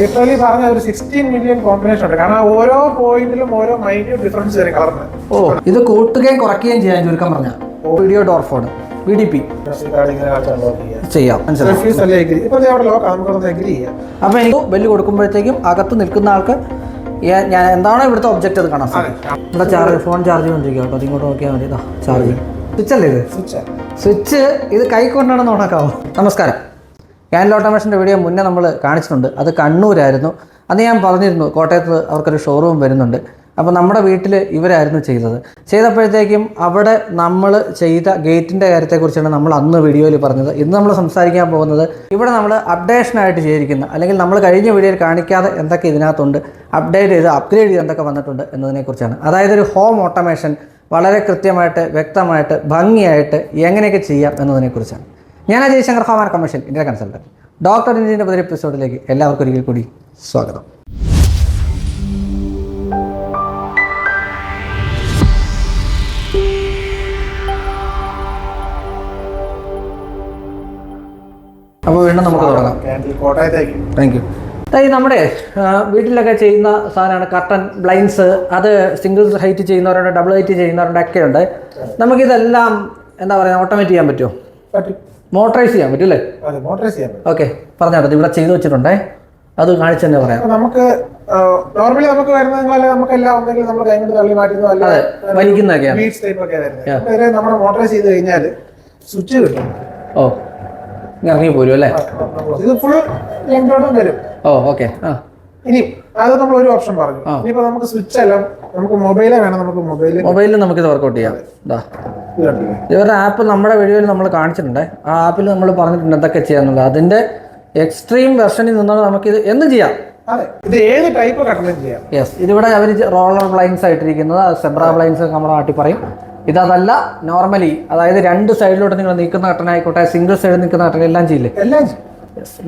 Literally പറഞ്ഞ ഒരു sixteen million combination ഉണ്ട്. കാരണം ഓരോ പോയിന്റിലും ഓരോ മൈൻഡ് ഡിഫറൻസ് വരും കളറിന് ഓ ഇത് കൂട്ടുകയും കുറയ്ക്കുകയും ചെയ്യാൻ ചുരുക്കം പറഞ്ഞ. Video door phone V D P ചെയ്യാം അപ്പൊ എനിക്ക് ബെല്ല് കൊടുക്കുമ്പോഴത്തേക്കും അകത്ത് നിൽക്കുന്ന ആൾക്ക് ഞാൻ എന്താണോ ഇവിടുത്തെ ഒബ്ജക്റ്റ് അത് കാണാൻ സാധിക്കും. ഇവിടെ ചാർജ് ഫോൺ ചാർജ് ചെയ്തോണ്ടിരിക്കുക കേട്ടോ. അതിങ്ങോട്ട് നോക്കിയാൽ മതി ഇതാ ചാർജ് സ്വിച്ച് അല്ലേ ഇത്? സ്വിച്ച് സ്വിച്ച് ഇത് കൈ കൊണ്ടാണെന്ന് ഓണാക്കാവോ നമസ്കാരം. ക്യാൻഡിൽ ഓട്ടോമേഷന്റെ വീഡിയോ മുന്നേ നമ്മൾ കാണിച്ചിട്ടുണ്ട്. അത് കണ്ണൂരായിരുന്നു. അന്ന് ഞാൻ പറഞ്ഞിരുന്നു കോട്ടയത്ത് അവർക്കൊരു ഷോറൂം വരുന്നുണ്ട്. അപ്പോൾ നമ്മുടെ വീട്ടിൽ ഇവരായിരുന്നു ചെയ്തത്. ചെയ്തപ്പോഴത്തേക്കും അവിടെ നമ്മൾ ചെയ്ത ഗേറ്റിന്റെ കാര്യത്തെക്കുറിച്ചാണ് നമ്മൾ അന്ന് വീഡിയോയിൽ പറഞ്ഞത്. ഇന്ന് നമ്മൾ സംസാരിക്കാൻ പോകുന്നത് ഇവിടെ നമ്മൾ അപ്ഡേഷനായിട്ട് ചെയ്തിരിക്കുന്ന. അല്ലെങ്കിൽ നമ്മൾ കഴിഞ്ഞ വീഡിയോയിൽ കാണിക്കാതെ എന്തൊക്കെ ഇതിനകത്തുണ്ട് അപ്ഡേറ്റ് ചെയ്ത് അപ്ഗ്രേഡ് ചെയ്ത് എന്തൊക്കെ വന്നിട്ടുണ്ട് എന്നതിനെക്കുറിച്ചാണ്. അതായത് ഒരു ഹോം ഓട്ടോമേഷൻ വളരെ കൃത്യമായിട്ട് വ്യക്തമായിട്ട് ഭംഗിയായിട്ട് എങ്ങനെയൊക്കെ ചെയ്യാം എന്നതിനെക്കുറിച്ചാണ്. ഞാൻ അജയ് ശങ്കർ ഹോമാൻ കമ്മീഷൻ ഇന്ത്യ കൺസൾട്ടന്റ് ഡോക്ടർ ഇന്ത്യന്റെ പുതിയ എപ്പിസോഡിലേക്ക് എല്ലാവർക്കും ഒരിക്കൽ കൂടി സ്വാഗതം. അപ്പോൾ വീണ്ടും നമുക്ക് തുടങ്ങാം. താങ്ക് യു ഈ നമ്മുടെ വീട്ടിലൊക്കെ ചെയ്യുന്ന സാധനമാണ് കർട്ടൻ ബ്ലൈൻസ് അത് സിംഗിൾ ഹൈറ്റ് ചെയ്യുന്നവരുണ്ട് ഡബിൾ ഹൈറ്റ് ചെയ്യുന്നവരുണ്ട് ഒക്കെ ഉണ്ട് നമുക്കിതെല്ലാം എന്താ പറയുക ഓട്ടോമേറ്റ് ചെയ്യാൻ പറ്റുമോ? പറ്റും. മോട്ടറൈസ് ചെയ്യാൻ പറ്റും അല്ലേ? മോട്ടറൈസ് ചെയ്യാൻ പറ്റും. ഓക്കെ പറഞ്ഞാൽ മതി ഇവിടെ ചെയ്തു വെച്ചിട്ടുണ്ടേ. അത് കാണിച്ചു തന്നെ പറയാം. നമുക്ക് നോർമലി നമുക്ക് വരുന്നതല്ല നമുക്ക് എല്ലാം ഒന്നെങ്കിൽ നമ്മൾ കൈ കൊണ്ട് തള്ളി മാറ്റുന്നു അല്ല വലിക്കുന്നതൊക്കെയാണ്. നമ്മൾ മോട്ടറൈസ് ചെയ്ത് കഴിഞ്ഞാൽ സ്വിച്ച് കിട്ടും. ഓ ഇറങ്ങി പോരും അല്ലേ ഇത് ഫുൾ ലെങ്തോടും വരും. ഓ ഓക്കെ ആ. ഇനി അത് നമ്മൾ ഒരു ഓപ്ഷൻ പറഞ്ഞു. ഇനിയിപ്പോ നമുക്ക് സ്വിച്ച് അല്ല നമുക്ക് മൊബൈലേ വേണം നമുക്ക് മൊബൈലിൽ നമുക്ക് ഇത് വർക്കൗട്ട് ചെയ്യാം. ഇതാ ഇവരുടെ ആപ്പ് നമ്മുടെ വീഡിയോയിൽ നമ്മൾ കാണിച്ചിട്ടുണ്ട്. ആ ആപ്പിൽ നമ്മൾ പറഞ്ഞിട്ടുണ്ട് എന്തൊക്കെ ചെയ്യാന്നുള്ളത്. അതിന്റെ എക്സ്ട്രീം വെർഷനിൽ നിന്നാണ് ഇത് എന്തും ചെയ്യാം. ഇത് ഏത് ടൈപ്പ് ചെയ്യാം? യെസ് ഇതിവിടെ അവർ റോളർ ബ്ലൈൻസ് ആയിട്ടിരിക്കുന്നത് സെബ്ര ബ്ലൈൻസ് നമ്മുടെ നാട്ടിൽ പറയും. ഇതല്ല നോർമലി അതായത് രണ്ട് സൈഡിലോട്ട് നിങ്ങൾ നിൽക്കുന്ന കട്ടനായിക്കോട്ടെ സിംഗിൾ സൈഡിൽ നിൽക്കുന്ന കട്ടൻ എല്ലാം ചെയ്യില്ലേ.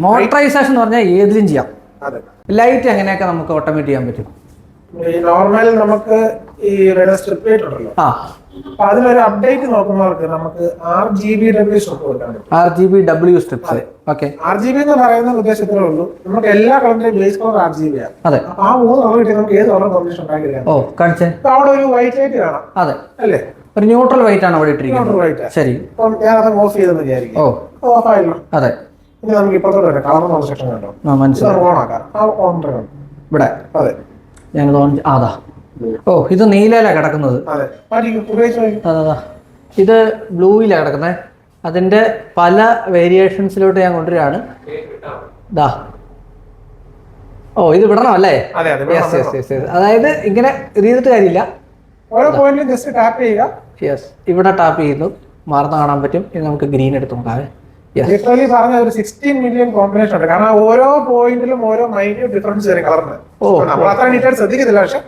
മോട്ടറൈസേഷൻ എന്ന് പറഞ്ഞാൽ ഏതിലും ചെയ്യാം. ലൈറ്റ് എങ്ങനെയൊക്കെ നമുക്ക് ഓട്ടോമേറ്റ് ചെയ്യാൻ പറ്റും? ഈ നോർമൽ നമുക്ക് ഈ റെഡ് സ്ട്രിപ്പ് ലൈറ്റ് ഉണ്ടല്ലോ. അപ്പൊ അതിലൊരു അപ്ഡേറ്റ് നോക്കുന്നവർക്ക് നമുക്ക് R G B W strip കൊടുക്കാൻ പറ്റും. R G B W strips okay R G B എന്ന് പറയുന്ന ഉദ്ദേശത്തിലേ ഉള്ളൂ. നമുക്ക് എല്ലാ കളറിന്റെയും base colour R G B ആണ്. അതെ. ആ മൂന്ന് കളർ കിട്ടി നമുക്ക് ഏത് കളർ കോമ്പിനേഷൻ ഉണ്ടാക്കിയാൽ ഓ കാണിച്ചേ. അവിടെ ഒരു വൈറ്റ് ലൈറ്റ് കാണാം. അതെ. അല്ലേ? ഒരു ന്യൂട്രൽ വൈറ്റ് ആണ് അവിടെ ഇട്ടിരിക്കുന്നത്. വൈറ്റ് ശരി. അപ്പം ഞാൻ അത് ഓഫ് ചെയ്തെന്ന് വിചാരിക്കും. ഓ. ഓഫ് ആയില്ല. അതെ. ഇനി നമുക്ക് ഇപ്പുറത്തോട്ട് വരാം. കളർ എന്നുള്ള സെക്ഷൻ കണ്ടോ? ഓൺ ആക്കാം ആ ഓൺ ഇവിടെ അതെ. ഞങ്ങൾ ഓൺ അതാ ഓ ഇത് നീലയിലാണ് കിടക്കുന്നത്. ഇത് ബ്ലൂയിലാണ് കിടക്കുന്നത് അതിന്റെ പല വേരിയേഷൻസിലോട്ട് ഞാൻ കൊണ്ടുവരാണ് ദാ. ഓ ഇത് വിടണം അല്ലേ യെസ് യെസ് യെസ് യെസ് അതായത് ഇങ്ങനെ ചെയ്തിട്ട് കാര്യമില്ല. ഓരോ പോയിന്റിലും ജസ്റ്റ് ടാപ്പ് ചെയ്യുക. യെസ് ഇവിടെ ടാപ്പ് ചെയ്യുന്നു. മാറുന്ന കാണാൻ പറ്റും. ഇനി നമുക്ക് ഗ്രീൻ എടുത്ത് നോക്കാവേ. ലിറ്ററലി പറഞ്ഞ ഒരു സിക്സ്റ്റീൻ മില്യൺ കോമ്പിനേഷൻ ഉണ്ട്. കാരണം ഓരോ പോയിന്റിലും ഓരോ മൈൻഡ് ഡിഫറൻസ് വരും കളറിന് നമ്മൾ അത്ര ഡീറ്റെയിൽ ശ്രദ്ധിക്കത്തില്ല. പക്ഷെ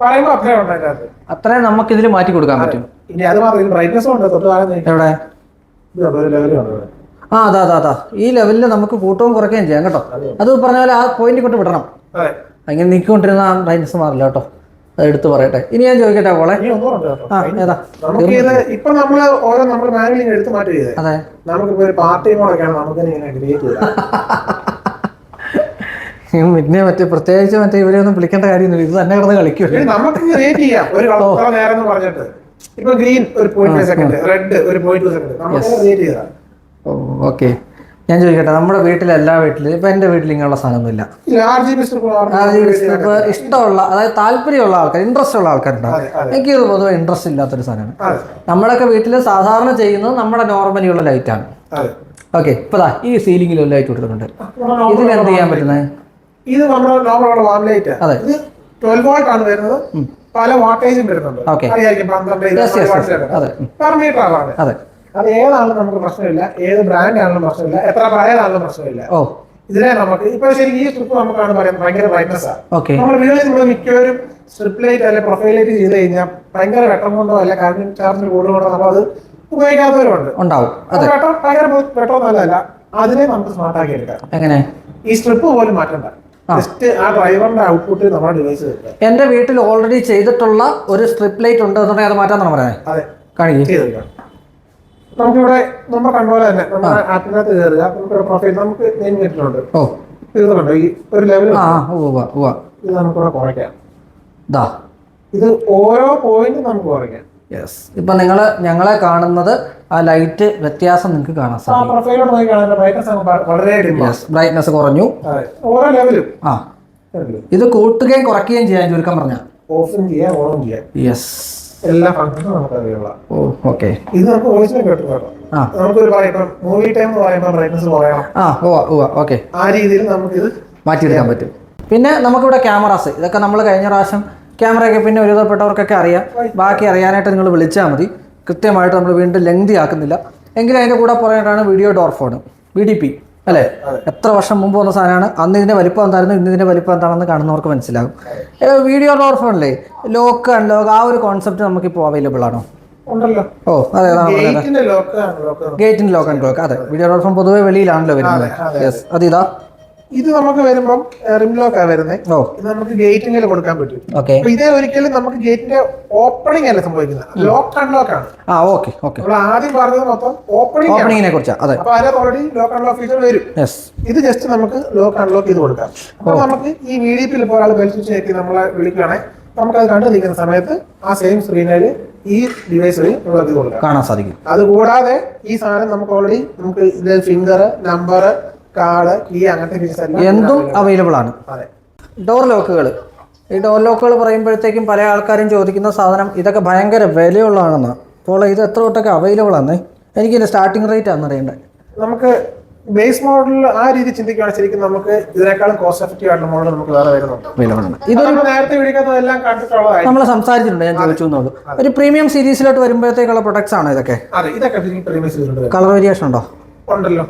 പറയുമ്പോൾ അത്രയും ഉണ്ട് അതിനകത്ത്. അത്രയും നമുക്ക് ഇതിൽ മാറ്റി കൊടുക്കാൻ പറ്റും. ഇനി അത് മാത്രം ബ്രൈറ്റ്നസ് ഉണ്ട്. തൊട്ട്. എവിടെ? ഒരു. ആ അതാ അതാ അതാ. ഈ ലെവലിൽ നമുക്ക് കൂട്ടവും കുറയ്ക്കുകയും ചെയ്യാം കേട്ടോ. അത്. പറഞ്ഞ പോലെ ആ പോയിന്റ് കൊണ്ട് വിടണം. അങ്ങനെ നീക്കിക്കൊണ്ടിരുന്ന ബ്രൈറ്റ്നസ് മാറില്ല കേട്ടോ. എടുത്ത് പറയട്ടെ. ഇനി ഞാൻ ചോദിക്കട്ടെ പോളെ ആ ഏതാ? ഇപ്പൊ നമ്മൾ ഓരോ നമ്മൾ മാനുവലി എടുത്തു മാറ്റി അതെ. നമുക്കിപ്പോ ഒരു പാർട്ടി മോഡൊക്കെയാണ് നമുക്ക് ഇങ്ങനെ ക്രിയേറ്റ് ചെയ്തത് പിന്നെ മറ്റേ പ്രത്യേകിച്ച് മറ്റേ ഇവരെ ഒന്നും വിളിക്കേണ്ട കാര്യമൊന്നുമില്ല. ഇത് തന്നെ കിടന്ന് ഇനി നമുക്ക് ക്രിയേറ്റ് ചെയ്യാം. ഒരു കളർ നേരം എന്ന് പറഞ്ഞിട്ട്. ഇപ്പൊ ഗ്രീൻ ഒരു പോയിന്റ് സെക്കൻഡ് റെഡ് ഒരു പോയിന്റ് സെക്കൻഡ് നമുക്ക് ക്രിയേറ്റ് ചെയ്താ ഓക്കെ. ഞാൻ ചോദിക്കട്ടെ നമ്മുടെ വീട്ടിലെ എല്ലാ വീട്ടിലും ഇപ്പൊ എന്റെ വീട്ടിൽ ഇങ്ങനെയുള്ള സാധനമൊന്നുമില്ല. ഇഷ്ടമുള്ള അതായത് താല്പര്യമുള്ള ആൾക്കാർ ഇൻട്രസ്റ്റ് ഉള്ള ആൾക്കാരുണ്ടാവും. എനിക്ക് ഇത് പൊതുവെ ഇൻട്രസ്റ്റ് ഇല്ലാത്തൊരു സാധനമാണ്. നമ്മളൊക്കെ വീട്ടിൽ സാധാരണ ചെയ്യുന്നത് നമ്മുടെ നോർമലി ഉള്ള ലൈറ്റാണ് ഓക്കെ ഇപ്പൊ ഈ സീലിംഗിൽ ഒരു ലൈറ്റ് കൊടുത്തിട്ടുണ്ട്. ഇതിന് എന്ത് ചെയ്യാൻ പറ്റുന്നത്? ഇത് നമ്മുടെ നോർമൽ വാം ലൈറ്റ് അതെ. ഇത് ട്വൽവ് വോൾട്ട് ആണ് വരുന്നത്. പല വാട്ടേജും വരുന്നുണ്ട്. അറിയായിരിക്കും പന്ത്രണ്ട്. പെർ മീറ്റർ ആണ്. അതെ. അത് ഏതാണെങ്കിലും നമുക്ക് പ്രശ്നമില്ല. ഏത് ബ്രാൻഡ് ആണെങ്കിലും പ്രശ്നമില്ല. എത്ര പഴയതാണെങ്കിലും പ്രശ്നമില്ല. ഓ. ഇതിനെ നമുക്ക് ഇപ്പൊ ശരിക്കും ഈ സ്ട്രിപ്പ് നമുക്കാണ് പറയുന്നത് ഭയങ്കര ബ്രൈറ്റ്നസ് ആണ് നമ്മൾ വീഡിയോയിൽ നമ്മൾ മിക്കവരും സ്ട്രിപ്പ് ലൈറ്റ് അല്ലെ പ്രൊഫൈൽ ലൈറ്റ് ചെയ്ത് കഴിഞ്ഞാൽ ഭയങ്കര വെട്ടം കൊണ്ടോ അല്ലെ കറണ്ട് ചാർജ് കൂടുതൽ കൊണ്ടോ നമ്മൾ അത് ഉപയോഗിക്കാത്തവരുണ്ട്. ഉണ്ടാവും. വെട്ടം ഭയങ്കര വെട്ടം നല്ലതല്ല അതിനെ നമുക്ക് സ്മാർട്ട് ആക്കി എടുക്കാം. എങ്ങനെ? ഈ സ്ട്രിപ്പ് പോലും മാറ്റണ്ട. ജസ്റ്റ് ആ ഡ്രൈവറിന്റെ ഔട്ട്പുട്ട് നമ്മൾ ഡിവൈസ് വെക്കുക എന്റെ വീട്ടിൽ ഓൾറെഡി ചെയ്തിട്ടുള്ള ഒരു സ്ട്രിപ്പ് ലൈറ്റ് ഉണ്ട് എന്നുണ്ടെങ്കിൽ അത് മാറ്റാന്നാണ് പറയുന്നത്. അതെ. കാണിക്കും. നമുക്കിവിടെ നമ്മൾ കണ്ടുപോലെ തന്നെ നമ്മുടെ ആപ്പിനകത്ത് കയറുക. നമുക്കൊരു പ്രൊഫൈൽ നമുക്ക് നെയിം കിട്ടുന്നുണ്ട് ഓ. തീർന്നുണ്ടോ ഈ ഒരു ലെവൽ ആ ഉവ്വ ഉവ്വ ഇത് നമുക്കിവിടെ കുറയ്ക്കാം. ദാ. ഇത് ഓരോ പോയിന്റും നമുക്ക് കുറയ്ക്കാം. യെസ് ഇപ്പൊ നിങ്ങൾ ഞങ്ങളെ കാണുന്നത് ആ ലൈറ്റ് വ്യത്യാസം നിങ്ങൾക്ക് കാണാൻ സാധിക്കും. ബ്രൈറ്റ്നസ് കുറഞ്ഞു. ഓരോ ലെവലും ആ. ഇത് കൂട്ടുകയും കുറയ്ക്കുകയും ചെയ്യാൻ ചുരുക്കം പറഞ്ഞ. ഓഫും ചെയ്യാം ഓണും ചെയ്യാം. യെസ് എല്ലാ ഫംഗ്ഷനും നമുക്ക് അവൈലബിൾ ഓ ഓക്കെ ഇത് നമുക്ക് വോയിസിനെ കേട്ടു കേട്ടോ. ആ. നമുക്കൊരു മൂവി ടൈം എന്ന് പറയുമ്പോൾ ബ്രൈറ്റ്നസ് കുറയണം. ആ ഉവ്വ ഉവ്വ ഓക്കെ ആ രീതിയിൽ നമുക്കിത് മാറ്റിയെടുക്കാൻ പറ്റും. പിന്നെ നമുക്കിവിടെ ക്യാമറാസ് ഇതൊക്കെ നമ്മൾ കഴിഞ്ഞ പ്രാവശ്യം ക്യാമറയൊക്കെ പിന്നെ ഒരുവിധപ്പെട്ടവർക്കൊക്കെ അറിയാം. ബാക്കി അറിയാനായിട്ട് നിങ്ങൾ വിളിച്ചാൽ മതി. കൃത്യമായിട്ട് നമ്മൾ വീണ്ടും ലെങ്തി ആക്കുന്നില്ല. എങ്കിലും അതിന്റെ കൂടെ പറയേണ്ടതാണ് video door phone V D P അല്ലേ? എത്ര വർഷം മുമ്പ് വന്ന സാധനമാണ്? അന്ന് ഇതിന്റെ വലിപ്പം എന്തായിരുന്നു? ഇന്ന് ഇതിന്റെ വലിപ്പം എന്താണെന്ന് കാണുന്നവർക്ക് മനസ്സിലാകും. Video video lock and lock unlock ആ ഒരു കോൺസെപ്റ്റ് നമുക്ക് നമുക്കിപ്പോൾ അവൈലബിൾ ആണോ ഓ അതെ ഗേറ്റിന്റെ ലോക്ക് ആൻഡ് ലോക്ക് അതെ. വീഡിയോ ഓർഫൺ ഫോൺ പൊതുവെ വെളിയിലാണല്ലോ വരുന്നത്. യെസ് അത്. ഇതാ ഇത് നമുക്ക് വരുമ്പം റിംലോക്കാ വരുന്നത് ഇത് നമുക്ക് ഗേറ്റിംഗിൽ കൊടുക്കാൻ പറ്റും. അപ്പൊ ഇതേ ഒരിക്കലും നമുക്ക് ഗേറ്റിന്റെ ഓപ്പണിംഗ് അല്ല സംഭവിക്കുന്നത്. ലോക്ക് അൺലോക്ക് ആണ്. ആ ഓക്കെ ഓക്കെ. നമ്മൾ ആദ്യം പറഞ്ഞത് മൊത്തം ഓപ്പണിംഗ് ഓപ്പണിംഗിനെ കുറിച്ചാണ് അതെ. അപ്പൊ അതിനകത്ത് ഓൾറെഡി ലോക്ക് അൺലോക്ക് ഫീച്ചർ വരും. ഇത് ജസ്റ്റ് നമുക്ക് ലോക്ക് അൺലോക്ക് ചെയ്ത് കൊടുക്കാം. അപ്പൊ നമുക്ക് ഈ വി ഡി പിയിൽ ഇപ്പോൾ ഒരാൾ ബെൽറ്റ് സ്വിച്ച് ആക്കി നമ്മളെ വിളിക്കുകയാണെങ്കിൽ നമുക്ക് അത് കണ്ടു നിൽക്കുന്ന സമയത്ത് ആ സെയിം സ്ക്രീനിൽ ഈ ഡിവൈസ് വഴി നമ്മൾ ഇത് കൊടുക്കാം. കാണാൻ സാധിക്കും. അതുകൂടാതെ ഈ സാധനം നമുക്ക് ഓൾറെഡി നമുക്ക് ഇതിൽ ഫിംഗർ നമ്പർ കാർഡ് ഈ അങ്ങനത്തെ ഫീച്ചേഴ്സ് എന്തും അവൈലബിൾ ആണ്. ഡോർ ലോക്കുകൾ ഈ ഡോർ ലോക്കുകൾ പറയുമ്പോഴത്തേക്കും പല ആൾക്കാരും ചോദിക്കുന്ന സാധനം ഇതൊക്കെ ഭയങ്കര വിലയുള്ളതാണെന്ന്. അപ്പോൾ ഇത് എത്ര തൊട്ടൊക്കെ അവൈലബിൾ ആണ് എനിക്ക് ഇതിന്റെ സ്റ്റാർട്ടിംഗ് റേറ്റ് ആണ് അറിയേണ്ടത് നമുക്ക് ബേസ് മോഡലിൽ ആ രീതി ചിന്തിക്കുകയാണെങ്കിൽ ശരിക്കും നമുക്ക് ഇതിനേക്കാളും കോസ്റ്റ് എഫക്റ്റീവ് ആയിട്ടുള്ള മോഡൽ നമുക്ക് വേറെ വരുന്നുണ്ട്. ഇത് നമ്മൾ നേരത്തെ വിളിക്കാത്തതെല്ലാം കണ്ടിട്ടുള്ളതായി നമ്മൾ സംസാരിച്ചിട്ടുണ്ട് ഞാൻ ചോദിച്ചു എന്നുള്ളൂ ഒരു പ്രീമിയം സീരീസിലോട്ട് വരുമ്പോഴത്തേക്കുള്ള പ്രൊഡക്ട്സ് ആണോ ഇതൊക്കെ? അതെ ഇതൊക്കെ പ്രീമിയം ചെയ്തിട്ടുണ്ട് കളർ വേരിയേഷൻ ഉണ്ടോ? ഉണ്ടല്ലോ.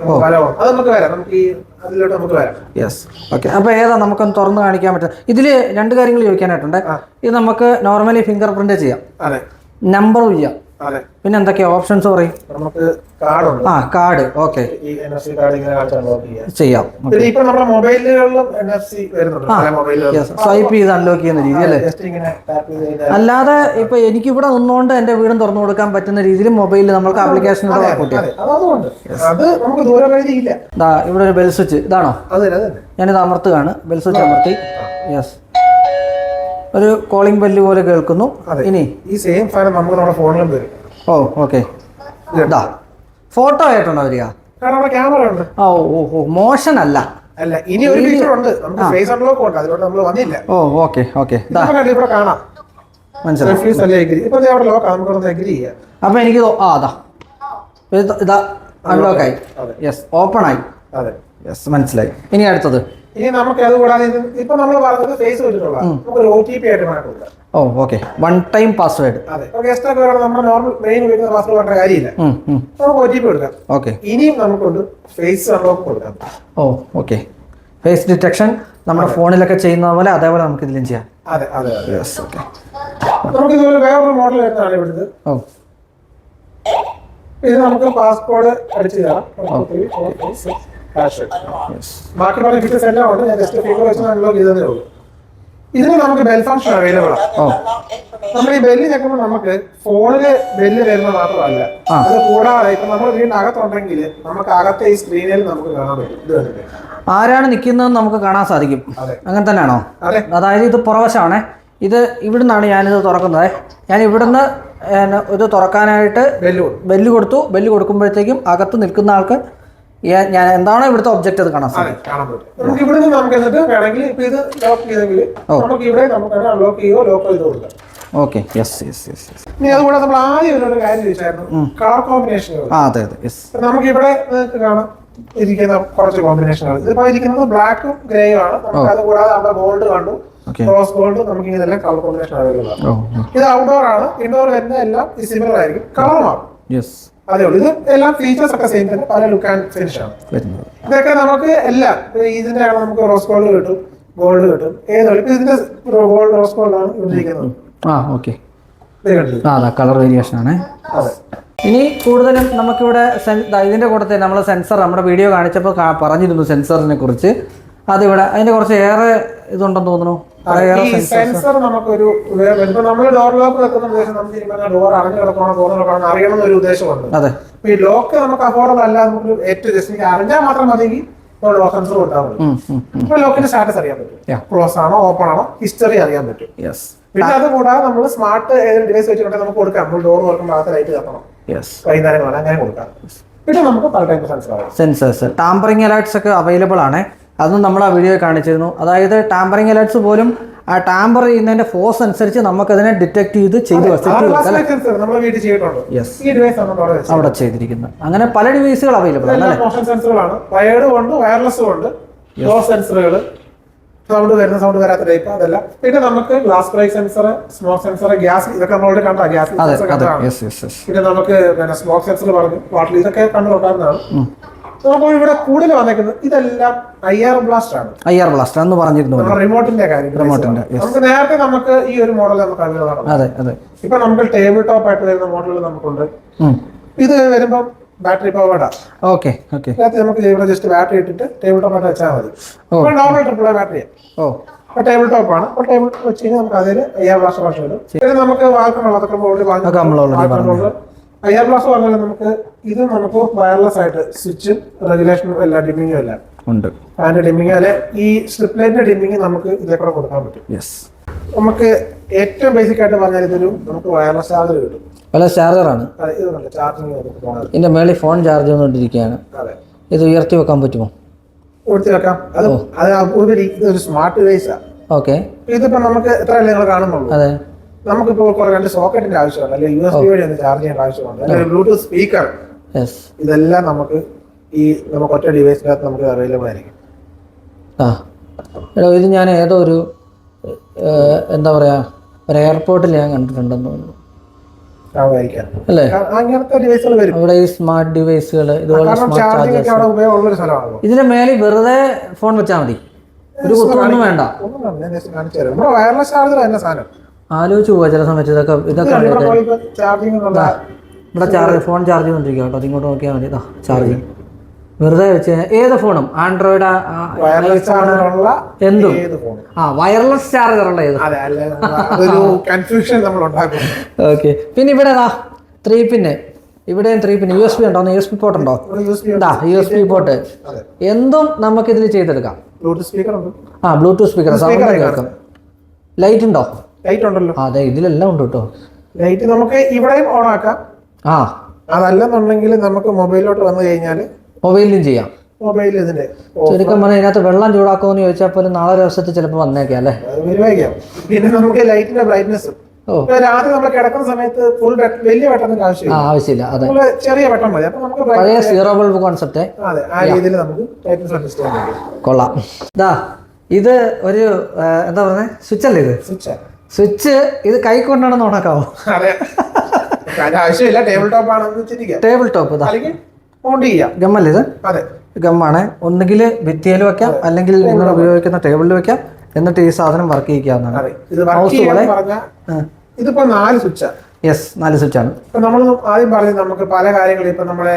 അത് നമുക്ക് വരാം. നമുക്ക് ഈ അതിലോട്ട് നമുക്ക് വരാം. യെസ് ഓക്കെ അപ്പോൾ ഏതാ നമുക്കൊന്ന് തുറന്ന് കാണിക്കാൻ പറ്റും ഇതിൽ രണ്ട് കാര്യങ്ങൾ ചോദിക്കാനായിട്ടുണ്ട്. ഇത് നമുക്ക് നോർമലി ഫിംഗർ പ്രിന്റ് ചെയ്യാം. അതെ. നമ്പറും ചെയ്യാം. പിന്നെ എന്തൊക്കെയാ? ഓപ്ഷൻസ് പറയും നമുക്ക് കാർഡുണ്ട് ആ കാർഡ് ഓക്കെ കാർഡ് ചെയ്യാം. ചെയ്യാം. പിന്നെ ഇപ്പൊ നമ്മുടെ മൊബൈലുകളിലും എൻ എഫ് സി വരുന്നുണ്ട് പല മൊബൈലുകളിലും. യെസ് സ്വൈപ്പ് ചെയ്ത് അൺലോക്ക് ചെയ്യുന്ന രീതി അല്ലേ അല്ലാതെ ഇപ്പൊ എനിക്ക് ഇവിടെ നിന്നുകൊണ്ട് എന്റെ വീടും തുറന്നു കൊടുക്കാൻ പറ്റുന്ന രീതിയിൽ മൊബൈലിൽ നമ്മൾക്ക് ആപ്ലിക്കേഷൻ ഇവിടെ ഒരു ബെൽ സ്വിച്ച് ഇതാണോ? ഞാനിത് അമർത്തുകയാണ്. ബെൽ സ്വിച്ച് അമർത്തി. യെസ് ഒരു കോളിംഗ് ബെല്ല് പോലെ കേൾക്കുന്നു. ഇനി? ഈ സെയിം ഫയൽ നമുക്ക് നമ്മുടെ ഫോണിലും വരും ഓ ഓക്കെ ഇതാ. ഫോട്ടോ ആയിട്ടുണ്ടോ വരിക കാരണം അവിടെ ക്യാമറ ഉണ്ട്. ഓ ഓ ഓ മോഷൻ അല്ല. അല്ല ഇനി ഒരു ഫീച്ചർ ഉണ്ട്. നമുക്ക് ഫേസ് അൺലോക്ക് ഉണ്ട്. അതുകൊണ്ട് നമ്മൾ വന്നില്ല. ഓ ഓക്കെ ഓക്കെ ഇവിടെ കാണാം. മനസ്സിലായി. ഇപ്പൊ അവിടെ ലോക്ക് നമുക്ക് എഗ്രി ചെയ്യാം. അപ്പൊ എനിക്ക് ആ അതാ ഇതാ അൺലോക്ക് ആയി. യെസ് ഓപ്പൺ ആയി. അതെ. യെസ് മനസ്സിലായി. ഇനി അടുത്തത്. ഇനി നമുക്ക് അത് കൂടാതെ ഇപ്പൊ നമ്മൾ പറഞ്ഞത് ഫേസ് വെച്ചിട്ടുള്ള നമുക്ക് ഒരു ഒ ടി പി ആയിട്ട് മാറ്റില്ല ഓ ഓക്കെ വൺ ടൈം പാസ്വേഡ് അതെ. ഇപ്പൊ ഗസ്റ്റ് ഒക്കെ വരണം നമ്മുടെ നോർമൽ മെയിൻ ഉപയോഗിക്കുന്ന പാസ്വേഡ് പറഞ്ഞ കാര്യമില്ല. നമുക്ക് ഒ ടി പി കൊടുക്കാം. ഓക്കെ ഇനിയും നമുക്കുണ്ട് ഫേസ് അൺലോക്ക് കൊടുക്കാം. ഓ ഓക്കെ ഫേസ് ഡിറ്റക്ഷൻ നമ്മുടെ ഫോണിലൊക്കെ ചെയ്യുന്ന പോലെ അതേപോലെ നമുക്ക് ഇതിലും ചെയ്യാം. അതെ അതെ അതെ. യെസ് ഓക്കെ നമുക്ക് ഇതുപോലെ വേറൊരു മോഡൽ വരുന്നതാണ് ഇവിടുത്തെ ഓ. ഇത് നമുക്ക് പാസ്പോർട്ട് അടിച്ചു തരാം. ബാക്കി പറഞ്ഞ ഫീച്ചേഴ്സ് എല്ലാം ഉണ്ട്. ഞാൻ ജസ്റ്റ് ഫിംഗർ വെച്ച് അൺലോക്ക് ചെയ്തതേ ഉള്ളൂ. ഇതിന് നമുക്ക് ബെൽ ഫംഗ്ഷൻ അവൈലബിൾ ആണ്. നമ്മൾ ഈ ബെല്ല് ഞെക്കുമ്പോൾ നമുക്ക് ഫോണിൽ ബെല്ല് വരുന്നത് മാത്രമല്ല. അത് കൂടാതെ ഇപ്പൊ നമ്മൾ വീടിന്റെ അകത്തുണ്ടെങ്കിൽ നമുക്ക് അകത്തെ ഈ സ്ക്രീനിൽ നമുക്ക് കാണാൻ പറ്റും. ഇത് കണ്ടില്ലേ? ആരാണ് നിൽക്കുന്നതെന്ന് നമുക്ക് കാണാൻ സാധിക്കും. അങ്ങനെ തന്നെയാണോ? അതായത് ഇത് പുറവശമാണേ ഇത് ഇവിടുന്നാണ് ഞാനിത് തുറക്കുന്നത്. ഞാൻ ഇവിടുന്ന് ഇത് തുറക്കാനായിട്ട് ബെല്ല് ബെല്ല് കൊടുത്തു. ബെല്ല് കൊടുക്കുമ്പോഴത്തേക്കും അകത്ത് നിൽക്കുന്ന ആൾക്ക് ഞാൻ എന്താണോ ഇവിടുത്തെ ഒബ്ജക്റ്റ് അത് കാണാൻ നമുക്ക് ഇവിടെ നിന്ന് നമുക്ക് എന്നിട്ട് വേണമെങ്കിൽ ഇപ്പൊ ഇത് ലോക്ക് ചെയ്തെങ്കിൽ നമുക്ക് ഇവിടെ നമുക്ക് അൺലോക്ക് ചെയ്യോ ലോക്ക് ചെയ്തോ കൊടുക്കാം. Okay yes yes yes yes ഇനി അതുകൂടെ നമ്മൾ ആദ്യം ഇതിനൊരു കാര്യം ചോദിച്ചായിരുന്നു. കളർ കോമ്പിനേഷൻ ആ അതെ അതെ. യെസ് നമുക്ക് ഇവിടെ നിങ്ങൾക്ക് കാണാം ഇരിക്കുന്ന കുറച്ച് കോമ്പിനേഷനുകൾ ഇതിപ്പോ ഇരിക്കുന്നത് ബ്ലാക്കും ഗ്രേയും ആണ്. നമുക്ക് അത് കൂടാതെ അവിടെ ഗോൾഡ് കണ്ടു റോസ് ഗോൾഡ് നമുക്ക് ഇതെല്ലാം കളർ കോമ്പിനേഷൻ അവൈലബിൾ ആണ് ഓ. ഇത് ഔട്ട്ഡോർ ആണ്. ഇൻഡോർ വരുന്ന എല്ലാം സിമിലർ ആയിരിക്കും. കളർ മാറും. യെസ് അതേ ഉള്ളൂ. ഇത് എല്ലാം ഫീച്ചേഴ്സ് ഒക്കെ സെയിം തന്നെ. പല ലുക്ക് ആൻഡ് ഫിനിഷ് ആണ്. ഇതൊക്കെ നമുക്ക് എല്ലാം ഇതിന്റെ ആണ് നമുക്ക് റോസ് ഗോൾഡ് കിട്ടും ഗോൾഡ് കിട്ടും. ഏതോ ഇപ്പൊ ഇതിന്റെ ഗോൾഡ് റോസ് ഗോൾഡ് ആണ് ഇവിടെ ആ ഓക്കെ ഇത് കണ്ടില്ലേ? ആ കളർ വേരിയേഷൻ ആണ്. അതെ. ഇനി കൂടുതലും നമുക്കിവിടെ ഇതിന്റെ കൂടെ തന്നെ നമ്മൾ സെൻസർ നമ്മുടെ വീഡിയോ കാണിച്ചപ്പോൾ പറഞ്ഞിരുന്നു സെൻസറിനെ കുറിച്ച്. അതിവിടെ അതിന്റെ കുറച്ച് ഏറെ ഇതുണ്ടെന്ന് തോന്നുന്നു. സെൻസർ നമുക്കൊരു നമ്മൾ ഡോർ ലോക്ക് വെക്കുന്ന ഉദ്ദേശം നമുക്ക് ഡോർ അറിഞ്ഞു കിടക്കണോ കിടക്കണോ അറിയണം എന്നൊരു ഉദ്ദേശമുണ്ട്. അതെ. ഈ ലോക്ക് നമുക്ക് അഫോർഡബിൾ അല്ല നമുക്ക് ഏറ്റവും ജസ്റ്റ് അറിഞ്ഞാൽ മാത്രം മതിയെങ്കിൽ ലോക്ക് സെൻസർ കൊടുത്താൽ മതി ലോക്കിന്റെ സ്റ്റാറ്റസ് അറിയാൻ പറ്റും. ക്ലോസ് ആണോ ഓപ്പൺ ആണോ ഹിസ്റ്ററി അറിയാൻ പറ്റും. പിന്നെ അത് കൂടാതെ നമ്മൾ സ്മാർട്ട് ഏതെങ്കിലും ഡിവൈസ് വെച്ചിട്ടുണ്ടെങ്കിൽ നമുക്ക് കൊടുക്കാം. നമ്മൾ ഡോർ തുറക്കുമ്പോൾ അകത്ത് ലൈറ്റ് കത്തണം. വൈകുന്നേരം അങ്ങനെ കൊടുക്കാം. പിന്നെ നമുക്ക് പല type sensor sensors tampering alerts ഒക്കെ അവൈലബിൾ ആണ്. അതും നമ്മൾ ആ വീഡിയോ കാണിച്ചിരുന്നു. അതായത് ടാമ്പറിങ് അലേർട്സ് പോലും ആ ടാമ്പർ ചെയ്യുന്നതിന്റെ ഫോഴ്സ് അനുസരിച്ച് നമുക്കതിനെ ഡിറ്റക്ട് ചെയ്ത് ചെയ്ത് അവിടെ ചെയ്തിരിക്കുന്നത്. അങ്ങനെ പല ഡിവൈസുകൾ അവൈലബിൾ ആണ് വയേർഡും ഉണ്ട് വയർലെസ്സും ഉണ്ട്. സെൻസറുകൾ സൗണ്ട് വരുന്ന സൗണ്ട് വരാത്ത ടൈപ്പ് അതെല്ലാം. പിന്നെ നമുക്ക് glass break sensor smoke sensor gas ഇതൊക്കെ നമ്മളോട് കണ്ട. ഗ്യാസ് പിന്നെ നമുക്ക് സ്മോക്ക് സെൻസർ പറഞ്ഞു. വാട്ടർ ഇതൊക്കെ കണ്ടുകൊണ്ടായിരുന്നതാണ് നമുക്ക് ഇവിടെ കൂടുതൽ വന്നേക്കുന്നത് ഇതെല്ലാം ഐ ആർ ബ്ലാസ്റ്റ് ആണ്. ഐ ആർ ബ്ലാസ്റ്റർ എന്ന് പറഞ്ഞിരുന്നു റിമോട്ടിന്റെ കാര്യം. റിമോട്ടിന്റെ. നമുക്ക് നേരത്തെ നമുക്ക് ഈ ഒരു മോഡൽ നമുക്ക് അവൈലബിൾ അതെ അതെ. ഇപ്പൊ നമുക്ക് ടേബിൾ ടോപ്പ് ആയിട്ട് വരുന്ന മോഡലുകൾ നമുക്കുണ്ട്. ഇത് വരുമ്പോൾ ബാറ്ററി പവേർഡാ ഓക്കെ ഓക്കെ നമുക്ക് ഇവിടെ ജസ്റ്റ് ബാറ്ററി ഇട്ടിട്ട് ടേബിൾ ടോപ്പ് ആയിട്ട് വെച്ചാൽ മതി. ഇപ്പോൾ നോർമൽ ട്രിപ്പിൾ ബാറ്ററി ഓ. അപ്പോൾ ടേബിൾ ടോപ്പ് ആണ്. അപ്പോൾ ടേബിൾ വെച്ച് കഴിഞ്ഞാൽ നമുക്ക് അതിൽ അയ്യാർ ഗ്ലാസ് ഭാഷ വരും പിന്നെ നമുക്ക് വാൽക്കണുള്ള അതൊക്കെ already അയ്യാർ ഗ്ലാസ് പറഞ്ഞാൽ നമുക്ക് ഇത് നമുക്ക് വയർലെസ് ആയിട്ട് സ്വിച്ചും റെഗുലേഷനും എല്ലാ ഡിമ്മിങ്ങും എല്ലാം. ഉണ്ട്. ഫാന്റെ ഡിമ്മിങ് അല്ലെ ഈ സ്ട്രിപ്പ് ലൈറ്റിന്റെ ഡിമ്മിങ് നമുക്ക് ഇതേക്കൂടെ കൊടുക്കാൻ പറ്റും. യെസ് നമുക്ക് ഏറ്റവും ബേസിക് ആയിട്ട് പറഞ്ഞാൽ ഇതൊരു നമുക്ക് വയർലെസ് ചാർജർ കിട്ടും. പല ചാർജറാണ് ചാർജിങ് ഇതിന്റെ മേളിൽ ഫോൺ ചാർജ് ചെയ്തുകൊണ്ടിരിക്കുകയാണ്. ഇത് ഉയർത്തി വെക്കാൻ പറ്റുമോ? ഉയർത്തി വെക്കാം. അത് അത് ഒരു സ്മാർട്ട് ഡിവൈസാണ് ഓക്കെ. ഇതിപ്പോ നമുക്ക് എത്രയല്ലേ നിങ്ങൾ കാണുന്നുള്ളൂ? അതെ. നമുക്കിപ്പോൾ കുറെ രണ്ട് സോക്കറ്റിന്റെ ആവശ്യമുണ്ട് അല്ലെങ്കിൽ യു എസ് ബി വഴി ഒന്ന് ചാർജ് ചെയ്യേണ്ട ആവശ്യമുണ്ട് അല്ലെങ്കിൽ ബ്ലൂടൂത്ത് സ്പീക്കർ ഇതെല്ലാം നമുക്ക് ഈ നമുക്ക് ഒറ്റ ഡിവൈസിനകത്ത് നമുക്ക് അവൈലബിൾ ആയിരിക്കും. ആ. എടോ ഇത് ഞാൻ ഏതോ ഒരു എന്താ പറയാ ഒരു എയർപോർട്ടിൽ ഞാൻ കണ്ടിട്ടുണ്ടെന്ന് തോന്നുന്നു. അല്ലേ? അങ്ങനത്തെ ഡിവൈസുകൾ വരും. അവിടെ ഈ സ്മാർട്ട് ഡിവൈസുകൾ ഇതുപോലെ സ്മാർട്ട് ചാർജേഴ്സ് ഇതിന്റെ മേലെ വെറുതെ ഫോൺ വെച്ചാൽ മതി. ഒരു കുത്തൊന്നും വേണ്ട. വയർലെസ് ചാർജർ തന്നെ സാധനം. ആലോചിച്ച് പോവാ ചില സമയത്ത് ഇതൊക്കെ ഇതൊക്കെ ഇവിടെ ചാർജ് ഫോൺ ചാർജ് ചെയ്തോണ്ടിരിക്കുക കേട്ടോ. ഇങ്ങോട്ട് നോക്കിയാൽ മതി. ഇതാ ചാർജ് വെറുതെ വെച്ച് ഏത് ഫോണും ആൻഡ്രോയിഡ് എന്തും. ഏത് ആ വയർലെസ് ചാർജർ ഉള്ള ഏത് കൺഫ്യൂഷൻ നമ്മൾ ഉണ്ടാക്കും ഓക്കെ പിന്നെ ഇവിടെ ഇതാ ത്രീ പിന്നെ ഇവിടെയും ത്രീ പിന്നെ യു എസ് ബി ഉണ്ടോ? യു എസ് ബി പോർട്ട് ഉണ്ടോ? ഇതാ യു എസ് ബി പോർട്ട് എന്തും നമുക്ക് ഇതിൽ ചെയ്തെടുക്കാം ആ ബ്ലൂടൂത്ത് സ്പീക്കർ സൗണ്ട് കേൾക്കും. ലൈറ്റ് ഉണ്ടോ? ലൈറ്റ് ഉണ്ടല്ലോ. അതെ ഇതിലെല്ലാം ഉണ്ട് കേട്ടോ. ലൈറ്റ് നമുക്ക് ഇവിടെയും ഓൺ ആക്കാം. ആ. അതല്ലെന്നുണ്ടെങ്കിൽ നമുക്ക് മൊബൈലിലോട്ട് വന്നു കഴിഞ്ഞാൽ മൊബൈലിലും ചെയ്യാം. മൊബൈൽ ഇതിന്റെ ചുരുക്കം പറഞ്ഞാൽ ഇതിനകത്ത് വെള്ളം ചൂടാക്കുമെന്ന് ചോദിച്ചാൽ പോലും നാളെ ഒരു ദിവസത്തിൽ ചിലപ്പോൾ വന്നേക്കാം അല്ലേ? വരുവായിരിക്കാം പിന്നെ നമുക്ക് ലൈറ്റിന്റെ ബ്രൈറ്റ്നസ്. രാത്രി നമ്മൾ കിടക്കുന്ന സമയത്ത് ഫുൾ വലിയ വെട്ടത്തിന്റെ ആവശ്യമില്ല. ആവശ്യമില്ല. അതെ. ചെറിയ വെട്ടം മതി. അപ്പൊ നമുക്ക് പഴയ സീറോ ബൾബ് കോൺസെപ്റ്റ് അതെ ആ രീതിയിൽ നമുക്ക് ബ്രൈറ്റ്നസ് അഡ്ജസ്റ്റ് ചെയ്യാൻ പറ്റും. കൊള്ളാം. ഇതാ ഇത് ഒരു എന്താ പറയുന്നത് സ്വിച്ച് അല്ലേ ഇത്? സ്വിച്ച്. സ്വിച്ച് ഇത് കൈ കൊണ്ടാണെന്ന് ഉണക്കാവോ അതെ. അതിന്റെ ആവശ്യമില്ല. ടേബിൾ ടോപ്പ് ആണെന്ന് ടേബിൾ ടോപ്പ് അല്ലെങ്കിൽ ചെയ്യാം. ഗമ്മല്ലേ ഇത്? അതെ. ഗമ്മാണ്. ഒന്നുകിൽ ഭിത്തിയിൽ വെക്കാം. അല്ലെങ്കിൽ നിങ്ങൾ ഉപയോഗിക്കുന്ന ടേബിളിൽ വെക്കാം. എന്നിട്ട് ഈ സാധനം വർക്ക് ചെയ്യിക്കാവുന്നതാണ്. പറഞ്ഞാൽ ഇതിപ്പോ നാല് സ്വിച്ച് യെസ് നാല് സ്വിച്ചാണ് ഇപ്പൊ നമ്മൾ ആദ്യം പറഞ്ഞു നമുക്ക് പല കാര്യങ്ങളും ഇപ്പൊ നമ്മളെ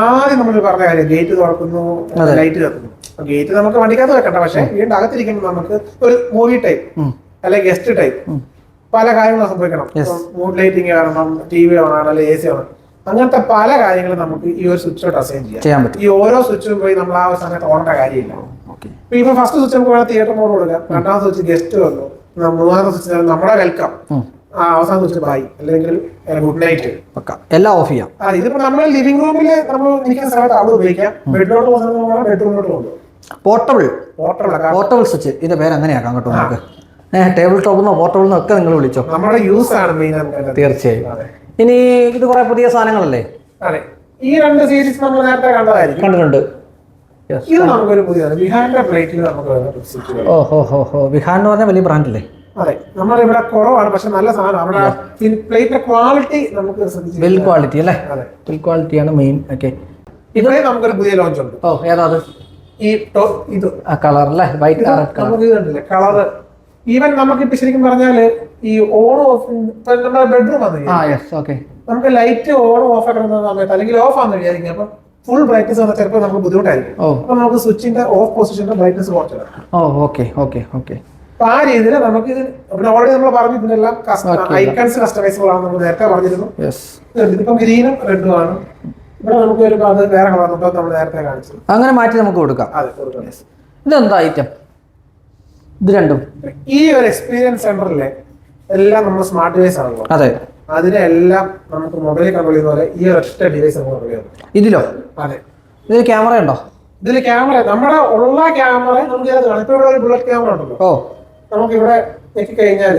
ആദ്യം നമ്മൾ പറഞ്ഞ കാര്യം ഗേറ്റ് തുറക്കുന്നു ലൈറ്റ് തുറക്കുന്നു ഗേറ്റ് നമുക്ക് വണ്ടിക്കകത്ത് വെക്കണ്ട. പക്ഷെ വീണ്ടും അകത്തിരിക്കുമ്പോൾ നമുക്ക് ഒരു മൂവി ടൈപ്പ് അല്ലെങ്കിൽ ഗസ്റ്റ് ടൈപ്പ് പല കാര്യങ്ങളും സംഭവിക്കണം. മൂഡ് ലൈറ്റിംഗ് കാണണം ടി വി ഓണാണ് അല്ലെങ്കിൽ എ സി ഓൺ അങ്ങനത്തെ പല കാര്യങ്ങളും നമുക്ക് ഈ ഒരു സ്വിച്ചോട്ട് അസൈൻ ചെയ്യാം. ഈ ഓരോ സ്വിച്ചും പോയി നമ്മൾ ആ സമയത്ത് ഓണേണ്ട കാര്യമില്ല. ഇപ്പൊ ഫസ്റ്റ് സ്വിച്ച് നമുക്ക് വേണം തിയേറ്റർ മോഡ് കൊടുക്കാം. രണ്ടാമത്തെ സ്വിച്ച് ഗസ്റ്റ് വന്നു. മൂന്നാമത്തെ സ്വിച്ച് നമ്മുടെ വെൽക്കം ആ അവസാന സ്വിച്ച് ബൈ അല്ലെങ്കിൽ ഗുഡ് നൈറ്റ് എല്ലാം ഓഫ് ചെയ്യാം. ആ ഇതിപ്പോ നമ്മുടെ ലിവിംഗ് റൂമിൽ നമ്മൾ ഇരിക്കുന്ന സമയത്ത് അവിടെ ഉപയോഗിക്കാം. ബെഡിലോട്ട് പോകുന്ന ബെഡ്റൂമിലോട്ട് കൊണ്ടുപോകും. പോർട്ടബിൾ പോർട്ടബിൾ പോർട്ടബിൾ സ്വിച്ച് ഇതിന്റെ പേര് അങ്ങനെയാക്കാം കേട്ടോ നമുക്ക്. ടേബിൾ ടോപ്പ് എന്നോ പോർട്ടബിൾ എന്നോ ഒക്കെ നിങ്ങൾ വിളിച്ചോ? നമ്മുടെ യൂസ് ആണ് മെയിൻ തീർച്ചയായും. ഇനി ഇത് കുറെ പുതിയ സാധനങ്ങളല്ലേ? അതെ. ഈ രണ്ട് സീരീസ് നമ്മൾ നേരത്തെ കണ്ടതായിരിക്കും. കണ്ടിട്ടുണ്ട്. ഇത് നമുക്കൊരു പുതിയതാണ്. ബിഹാൻഡ് പ്ലേറ്റിൽ നമുക്ക്. ഓ ഹോ ഹോ എന്ന് പറഞ്ഞ വലിയ ബ്രാൻഡല്ലേ അതെ. നമ്മുടെ ഇവിടെ കുറവാണ്. പക്ഷെ നല്ല സാധനം. നമ്മുടെ പ്ലേറ്റിന്റെ ക്വാളിറ്റി നമുക്ക് ബിൽ ക്വാളിറ്റി അല്ലേ? ബിൽ ക്വാളിറ്റിയാണ് മെയിൻ ഓക്കെ ഇവിടെ നമുക്കൊരു പുതിയ ലോഞ്ച് ഉണ്ട്. ഓ ഏതാ അത്? ഈ ടോപ്പ് ഇത്. കളർ അല്ലേ? White colour. Colour colour even നമുക്ക് ഇപ്പൊ ശരിക്കും പറഞ്ഞാൽ ഈ ഓൺ ഓഫ് നമ്മുടെ ബെഡ്റൂം വന്നു ആ യെസ് ഓക്കെ നമുക്ക് ലൈറ്റ് ഓൺ ഓഫ് ആക്കുന്ന സമയത്ത് അല്ലെങ്കിൽ ഓഫ് ആണെന്ന് വിചാരിക്കും അപ്പൊ ഫുൾ ബ്രൈറ്റ്നസ് വന്നാൽ ചിലപ്പോൾ നമുക്ക് ബുദ്ധിമുട്ടായിരിക്കും. അപ്പൊ നമുക്ക് സ്വിച്ചിന്റെ ഓഫ് പൊസിഷന്റെ ബ്രൈറ്റ്നസ് കുറച്ചിടാം. അപ്പൊ ആ രീതിയിൽ നമുക്ക് ഇത് പിന്നെ ഓൾറെഡി നമ്മൾ പറഞ്ഞു ഇതിനെല്ലാം ഐക്കൺസ് കസ്റ്റമൈസബിൾ ആണ് നമ്മൾ നേരത്തെ പറഞ്ഞിരുന്നു. ഇതിപ്പം ഗ്രീനും റെഡും ആണ്. ഇവിടെ നമുക്ക് ഒരു അത് വേറെ കളർ നമ്മൾ നേരത്തെ കാണിച്ചു അങ്ങനെ മാറ്റി നമുക്ക് കൊടുക്കാം. അതെ കൊടുക്കാം. ഇതെന്താ ഐറ്റം ഇത് രണ്ടും. ഈ ഒരു എക്സ്പീരിയൻസ് സെന്ററിലെ എല്ലാം നമ്മൾ സ്മാർട്ട് ഡിവൈസ് ആണല്ലോ. അതെ. അതിനെല്ലാം നമുക്ക് മൊബൈൽ കൺട്രോൾ ചെയ്യുന്ന പോലെ ഈ ഒരൊറ്റ ഡിവൈസ് നമുക്ക് കൺട്രോൾ ചെയ്യാം ഇതിലോ? അതെ. ഇതിൽ ക്യാമറ ഉണ്ടോ? ഇതിൽ ക്യാമറ നമ്മുടെ ഉള്ള ക്യാമറ നമുക്ക് ഇതിനകത്ത് കാണാം. ഇവിടെ ഒരു ബുള്ളറ്റ് ക്യാമറ ഉണ്ടല്ലോ. ഓ. നമുക്ക് ഇവിടെ ഞെക്കി കഴിഞ്ഞാൽ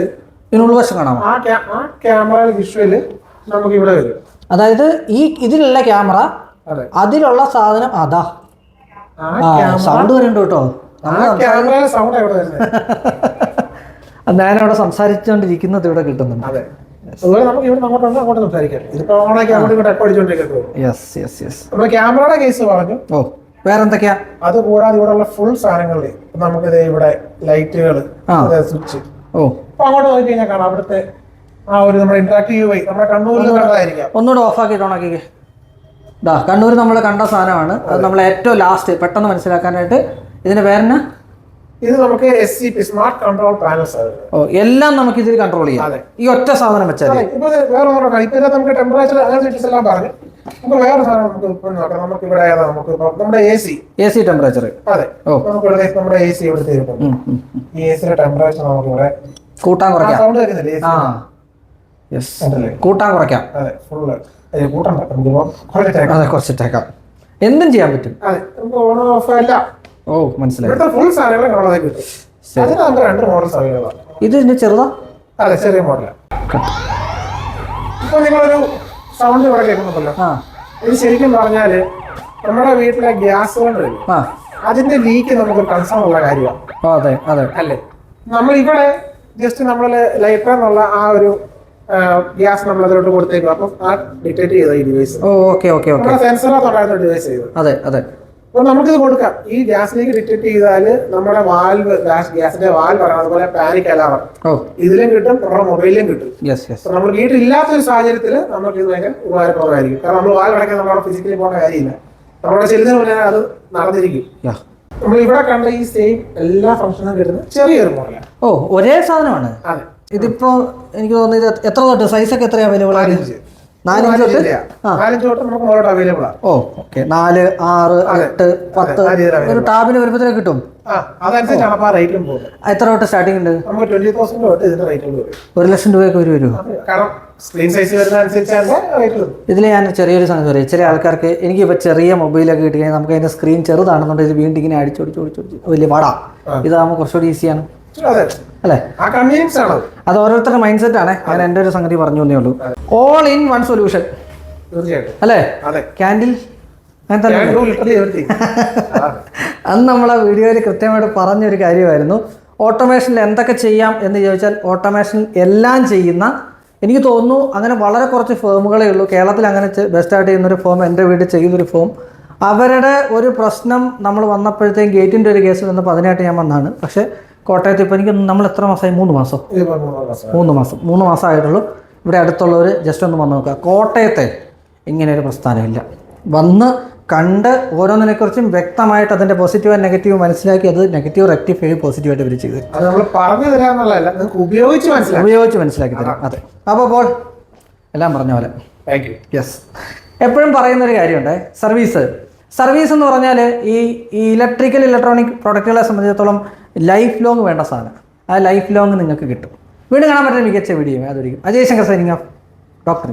ഇതിനുള്ള വശം കാണാമോ? ആ ആ ക്യാമറ വിഷ്വൽ നമുക്ക് ഇവിടെ വരും. അതായത് ഈ ഇതിലുള്ള ക്യാമറ അതെ. അതിലുള്ള സാധനം അതാ. സൗണ്ട് വരുന്നുണ്ട് കേട്ടോ. അത് ഞാനവിടെ സംസാരിച്ചുകൊണ്ടിരിക്കുന്നത് ഇവിടെ കിട്ടുന്നുണ്ട്. അതെ. അതുപോലെ നമുക്ക് ഇവിടെ അങ്ങോട്ട് വന്ന് അങ്ങോട്ട് സംസാരിക്കാം. ഇതിപ്പോ ഓണാക്കി അങ്ങോട്ട് ഇങ്ങോട്ട് യെസ് യെസ് യെസ് ക്യാമറയുടെ കേസ് പറഞ്ഞു. ഓ വേറെന്തൊക്കെയാ? അത് കൂടാതെ ഇവിടെ ഉള്ള ഫുൾ സാധനങ്ങളിൽ നമുക്ക് ഇവിടെ ലൈറ്റുകൾ സ്വിച്ച് ഓ. അപ്പൊ അങ്ങോട്ട് നോക്കി കഴിഞ്ഞാൽ കാണാം. അവിടുത്തെ ആ ഒരു നമ്മുടെ ഇന്ററാക്റ്റീവ് വൈ നമ്മുടെ കണ്ണൂരിൽ കണ്ടതായിരിക്കാം. ഒന്നുകൂടെ ഓഫ് ഓണാക്കിക്കേ. ഇതാ കണ്ണൂർ നമ്മൾ കണ്ട സാധനമാണ്. അത് നമ്മൾ ഏറ്റവും ലാസ്റ്റ് പെട്ടെന്ന് മനസ്സിലാക്കാനായിട്ട് ഇതിന്റെ പേരെന്നാ? ഇത് നമുക്ക് S C P smart control panels ഓ എല്ലാം നമുക്ക് ഇതിൽ കൺട്രോൾ ചെയ്യാം. ഈ ഒറ്റ സാധനം വെച്ചാൽ ഇപ്പൊ വേറെ ഒന്നും നോക്കാം ഇപ്പൊ നമുക്ക് ടെമ്പറേച്ചർ അങ്ങനെ ഡീറ്റെയിൽസ് എല്ലാം പറഞ്ഞു. നമുക്ക് വേറെ സാധനം നമുക്ക് ഇപ്പൊ നോക്കാം. നമുക്ക് ഇവിടെ ഏതാ? നമുക്ക് നമ്മുടെ A C A C temperature അതെ. ഓ. നമുക്ക് ഇവിടെ നമ്മുടെ എ സി ഇവിടെ ഈ എ സിയുടെ ടെമ്പറേച്ചർ നമുക്ക് ഇവിടെ കൂട്ടാൻ കുറയ്ക്കാം. സൗണ്ട് വരുന്നില്ലേ? ആ. AC? യെസ് ഉണ്ടല്ലേ? കൂട്ടാൻ കുറയ്ക്കാം. അതെ ഫുള്ള് കൂട്ടണ്ട. നമുക്കിപ്പോ കുറച്ചിട്ടേക്കാം. അതെ കുറച്ചിട്ടേക്കാം. എന്തും ചെയ്യാൻ പറ്റും. അതെ നമുക്ക് ഓൺ ഓഫ് അല്ല ഓ മനസ്സിലായി. ഇവിടുത്തെ ഫുൾ സാധനങ്ങൾ കാണാതെ കിട്ടും. അതിന് നമുക്ക് രണ്ട് മോഡൽസ് അവൈലബിൾ ആണ് ഇത് ഇതിന്റെ ചെറുതാ? അതെ ചെറിയ മോഡലാണ് ഇപ്പൊ നിങ്ങളൊരു സൗണ്ട് ഇവിടെ കേൾക്കുന്നുണ്ടല്ലോ. ആ. ഇത് ശരിക്കും പറഞ്ഞാൽ നമ്മുടെ വീട്ടിലെ ഗ്യാസ് സിലിണ്ടർ ആ. അതിന്റെ ലീക്ക് നമുക്ക് കൺസേൺ ഉള്ള കാര്യമാണ് ഓ അതെ അതെ. അല്ലേ? നമ്മൾ ഇവിടെ ജസ്റ്റ് നമ്മൾ ലൈറ്റർ എന്നുള്ള ആ ഒരു ഗ്യാസ് നമ്മൾ അതിലോട്ട് കൊടുത്തേക്കും. അപ്പം ആ ഡിറ്റക്ട് ചെയ്ത ഈ ഡിവൈസ് ഓ ഓക്കെ ഓക്കെ ഓക്കെ. നമ്മുടെ സെൻസറിനകത്തുണ്ടായിരുന്ന ഡിവൈസ് ചെയ്തത് അതെ അതെ. അപ്പൊ നമുക്കിത് കൊടുക്കാം. ഈ ഗ്യാസ് ലീക്ക് ഡിറ്റക്ട് ചെയ്താൽ നമ്മുടെ വാൽവ് ഗ്യാസ് ഗ്യാസിന്റെ വാൽവ് പറയാം അതുപോലെ പാനിക് അലാറം ഇതിലും കിട്ടും നമ്മുടെ മൊബൈലിലും കിട്ടും. നമ്മൾ വീട്ടിലില്ലാത്ത ഒരു സാഹചര്യത്തിൽ നമുക്ക് ഇത് ഭയങ്കര ഉപകാരപ്രദമായിരിക്കും. കാരണം നമ്മൾ വാൽവ് അടയ്ക്കാൻ നമ്മൾ ഫിസിക്കലി പോകേണ്ട കാര്യമില്ല. നമ്മുടെ ചെല്ലുന്നതിന് മുന്നേ അത് നടന്നിരിക്കും. നമ്മൾ ഇവിടെ കണ്ട ഈ സെയിം എല്ലാ ഫംഗ്ഷനും കിട്ടുന്ന ചെറിയൊരു മോഡലാണ് ഓ ഒരേ സാധനമാണ്? അതെ. ഇതിപ്പോ എനിക്ക് തോന്നുന്നത് ഇത് എത്ര തൊട്ട് സൈസ് ഒക്കെ എത്ര അവൈലബിൾ ആണ്? നാലിഞ്ച് തൊട്ട്. തൊട്ട് നമുക്ക് മോഡൽ അവൈലബിൾ ആണ് ഓ ഓക്കെ. നാല് ആറ് എട്ട് പത്ത്. ഒരു ടാബിന് വരുമ്പോഴത്തേക്ക് കിട്ടും? ആ അതനുസരിച്ചാണ് അപ്പൊ ആ റേറ്റും പോകുന്നത്. എത്ര തൊട്ട് സ്റ്റാർട്ടിംഗ് ഉണ്ട്? നമുക്ക് ട്വന്റി തൗസൻഡ് തൊട്ട് ഇതിന്റെ റേറ്റ് വരും ഒരു ലക്ഷം രൂപയൊക്കെ ഒരു വരുമോ? കാരണം സ്ക്രീൻ സൈസ് വരുന്ന അനുസരിച്ചാണ് ഇതിൽ ഞാൻ ചെറിയൊരു സംഗതി പറയും. ചില ആൾക്കാർക്ക് എനിക്ക് ഇപ്പൊ ചെറിയ മൊബൈലൊക്കെ കിട്ടി കഴിഞ്ഞാൽ നമുക്ക് അതിന്റെ സ്ക്രീൻ ചെറുതാണെന്നുണ്ടെങ്കിൽ വീണ്ടും ഇങ്ങനെ അടിച്ചോടിച്ചോടിച്ചോടിച്ച് വലിയ പാടാ. ഇതാകുമ്പോൾ കുറച്ചുകൂടി ഈസിയാണ് അതെ. അല്ലേ? ആ കൺവീനിയൻസ് ആണ്. അത്. ഓരോരുത്തരുടെ മൈൻഡ് സെറ്റ് ആണ്. ഞാൻ എന്റെ ഒരു സംഗതി പറഞ്ഞു തന്നേ ഉള്ളൂ. ഓൾ ഇൻ വൺ സൊല്യൂഷൻ തീർച്ചയായിട്ടും. അല്ലേ? അതെ. ക്യാൻഡിൽ. അന്ന് നമ്മൾ ആ വീഡിയോയിൽ കൃത്യമായിട്ട് പറഞ്ഞൊരു കാര്യമായിരുന്നു. ഓട്ടോമേഷനിൽ എന്തൊക്കെ ചെയ്യാം എന്ന് ചോദിച്ചാൽ ഓട്ടോമേഷൻ എല്ലാം ചെയ്യുന്ന എനിക്ക് തോന്നുന്നു അങ്ങനെ വളരെ കുറച്ച് ഫേമുകളേ ഉള്ളൂ. കേരളത്തിൽ അങ്ങനെ ബെസ്റ്റായിട്ട് ചെയ്യുന്നൊരു ഫോം എന്റെ വീട്ടിൽ ചെയ്യുന്നൊരു ഫോം അവരുടെ ഒരു പ്രശ്നം നമ്മൾ വന്നപ്പോഴത്തേക്കും ഗേറ്റിന്റെ ഒരു കേസ് വന്നപ്പോൾ അതിനായിട്ട് ഞാൻ വന്നതാണ്. പക്ഷേ കോട്ടയത്ത് ഇപ്പോൾ എനിക്ക് നമ്മൾ എത്ര മാസമായി? മൂന്ന് മാസം. മൂന്നാം മാസം. മൂന്ന് മാസമായിട്ടുള്ളൂ ഇവിടെ അടുത്തുള്ളവർ ജസ്റ്റ് ഒന്ന് വന്ന് നോക്കുക. കോട്ടയത്തെ ഇങ്ങനെ ഒരു പ്രസ്ഥാനമില്ല. വന്ന് കണ്ട് ഓരോന്നിനെക്കുറിച്ചും വ്യക്തമായിട്ട് അതിന്റെ പോസിറ്റീവ് ആൻഡ് നെഗറ്റീവ് മനസ്സിലാക്കി അത് നെഗറ്റീവ് റെക്ടിഫൈ പോസിറ്റീവായിട്ട് ഇവർ ചെയ്ത്. പറഞ്ഞു ഉപയോഗിച്ച് മനസ്സിലാക്കി. ഉപയോഗിച്ച് മനസ്സിലാക്കി തരാം. അതെ. അപ്പോൾ പോൾ എല്ലാം പറഞ്ഞ പോലെ. താങ്ക് യു യെസ് എപ്പോഴും പറയുന്നൊരു കാര്യമുണ്ട്. സർവീസ് സർവീസ് എന്ന് പറഞ്ഞാൽ ഈ ഈ ഇലക്ട്രിക്കൽ ഇലക്ട്രോണിക് പ്രൊഡക്റ്റുകളെ സംബന്ധിച്ചിടത്തോളം ലൈഫ് ലോങ് വേണ്ട സാധനം. ആ ലൈഫ് ലോങ് നിങ്ങൾക്ക് കിട്ടും. വീണ്ടും കാണാൻ പറ്റുന്ന മികച്ച video അതൊരിക്കും. Ajay Shankar signing off doctor